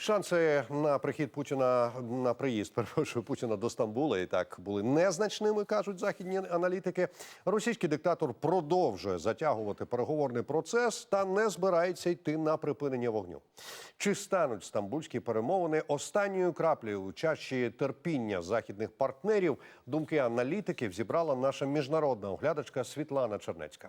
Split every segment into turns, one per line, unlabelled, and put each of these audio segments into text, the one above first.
Шанси на прихід Путіна на приїзд перепрошую Путіна до Стамбула і так були незначними, кажуть західні аналітики. Російський диктатор продовжує затягувати переговорний процес та не збирається йти на припинення вогню. Чи стануть стамбульські перемовини останньою краплею у чаші терпіння західних партнерів? Думки аналітиків зібрала наша міжнародна оглядачка Світлана Чернецька.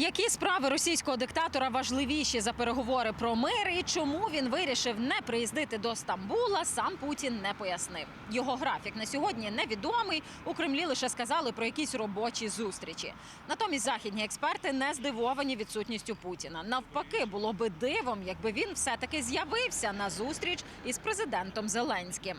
Які справи російського диктатора важливіші за переговори про мир і чому він вирішив не приїздити до Стамбула, сам Путін не пояснив. Його графік на сьогодні невідомий. У Кремлі лише сказали про якісь робочі зустрічі. Натомість західні експерти не здивовані відсутністю Путіна. Навпаки, було би дивом, якби він все-таки з'явився на зустріч із президентом Зеленським.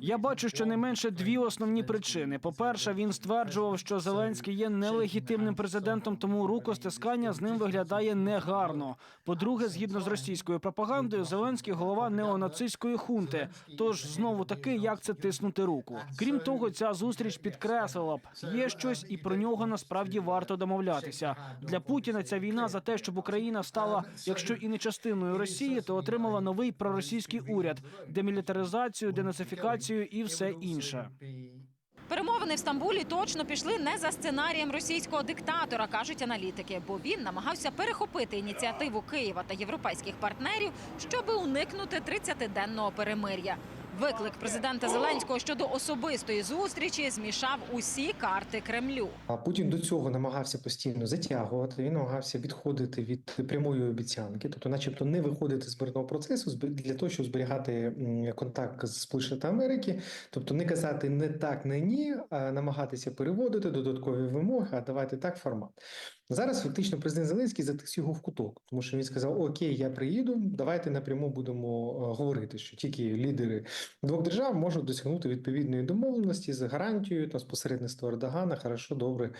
Я бачу щонайменше дві основні причини. По-перше, він стверджував, що Зеленський є нелегітимним президентом, тому рукостискання з ним виглядає негарно. По-друге, згідно з російською пропагандою, Зеленський голова неонацистської хунти. Тож знову таки, як це тиснути руку. Крім того, ця зустріч підкреслила б є щось, і про нього насправді варто домовлятися. Для Путіна ця війна за те, щоб Україна стала, якщо і не частиною Росії, то отримала новий проросійський уряд, демілітаризацію, денацифікацію і все інше.
Перемовини в Стамбулі точно пішли не за сценарієм російського диктатора, кажуть аналітики, бо він намагався перехопити ініціативу Києва та європейських партнерів, щоби уникнути 30-денного перемир'я. Виклик президента Зеленського щодо особистої зустрічі змішав усі карти Кремлю.
А Путін до цього намагався постійно затягувати. Він намагався відходити від прямої обіцянки, тобто, начебто, не виходити з мирного процесу для того, щоб зберігати контакт з Сполученими Америки, тобто не казати не так, не ні, а намагатися переводити додаткові вимоги, а давати так формат. Зараз фактично президент Зеленський затис його в куток, тому що він сказав: Окей, я приїду, давайте напряму будемо е, говорити, що тільки лідери двох держав можуть досягнути відповідної домовленості з гарантією та з посередництва Ердогана. Хорошо, добре,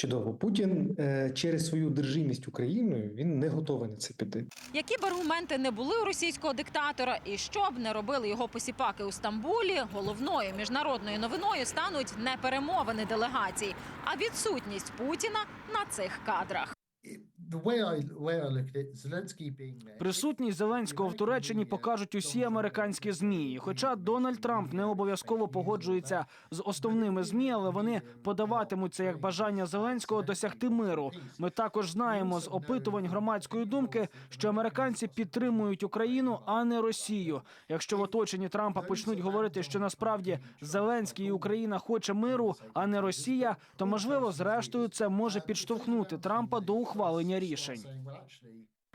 чудово. Путін е, через свою держимість Україною він не готовий на це піти.
Які б аргументи не були у російського диктатора, і що б не робили його посіпаки у Стамбулі, головною міжнародною новиною стануть не перемовини делегацій, а відсутність Путіна на цих кадрах.
Присутність Зеленського в Туреччині покажуть усі американські змі. Хоча Дональд Трамп не обов'язково погоджується з основними змі, але вони подаватимуться як бажання Зеленського досягти миру. Ми також знаємо з опитувань громадської думки, що американці підтримують Україну, а не Росію. Якщо в оточенні Трампа почнуть говорити, що насправді Зеленський і Україна хоче миру, а не Росія, то можливо, зрештою, це може підштовхнути Трампа до ухвалення рішень.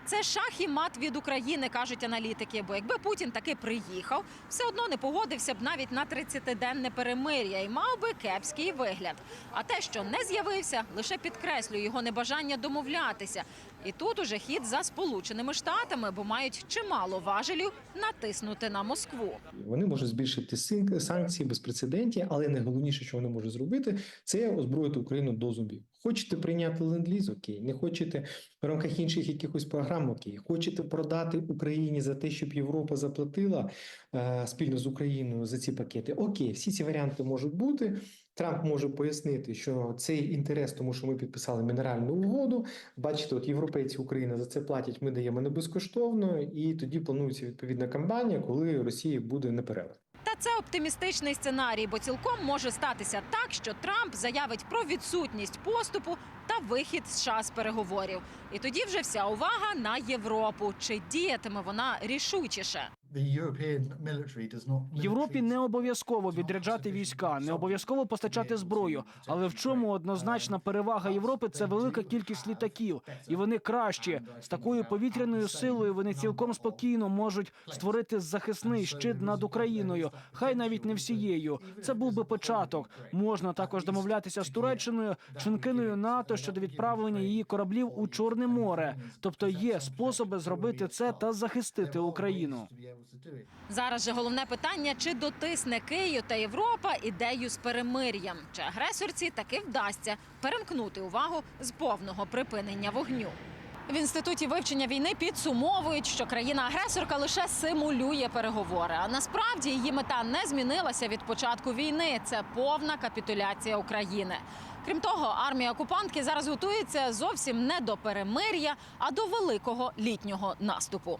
Це шах і мат від України, кажуть аналітики. Бо якби Путін таки приїхав, все одно не погодився б навіть на 30-денне перемир'я і мав би кепський вигляд. А те, що не з'явився, лише підкреслює його небажання домовлятися. І тут уже хід за сполученими штатами, бо мають чимало важелів натиснути на Москву.
Вони можуть збільшити санкції безпрецедентні, але найголовніше, що вони можуть зробити, це озброїти Україну до зубів. Хочете прийняти ленд-ліз, окей, не хочете в рамках інших якихось програм, окей, хочете продати Україні за те, щоб Європа заплатила е, спільно з Україною за ці пакети. Окей, всі ці варіанти можуть бути. Трамп може пояснити, що цей інтерес, тому що ми підписали мінеральну угоду. Бачите, от європейці Україна за це платять. Ми даємо не безкоштовно, і тоді планується відповідна кампанія, коли Росії буде непереливно.
Та це оптимістичний сценарій, бо цілком може статися так, що Трамп заявить про відсутність поступу та вихід з переговорів. І тоді вже вся увага на Європу. Чи діятиме вона рішучіше?
Європі не обов'язково відряджати війська, не обов'язково постачати зброю. Але в чому однозначна перевага Європи це велика кількість літаків, і вони кращі з такою повітряною силою. Вони цілком спокійно можуть створити захисний щит над Україною. Хай навіть не всією. Це був би початок. Можна також домовлятися з Туреччиною, членкиною НАТО щодо відправлення її кораблів у Чорне море. Тобто є способи зробити це та захистити Україну.
Зараз же головне питання: чи дотисне Київ та Європа ідею з перемир'ям? Чи агресорці таки вдасться перемкнути увагу з повного припинення вогню? В інституті вивчення війни підсумовують, що країна-агресорка лише симулює переговори. А насправді її мета не змінилася від початку війни. Це повна капітуляція України. Крім того, армія окупантки зараз готується зовсім не до перемир'я, а до великого літнього наступу.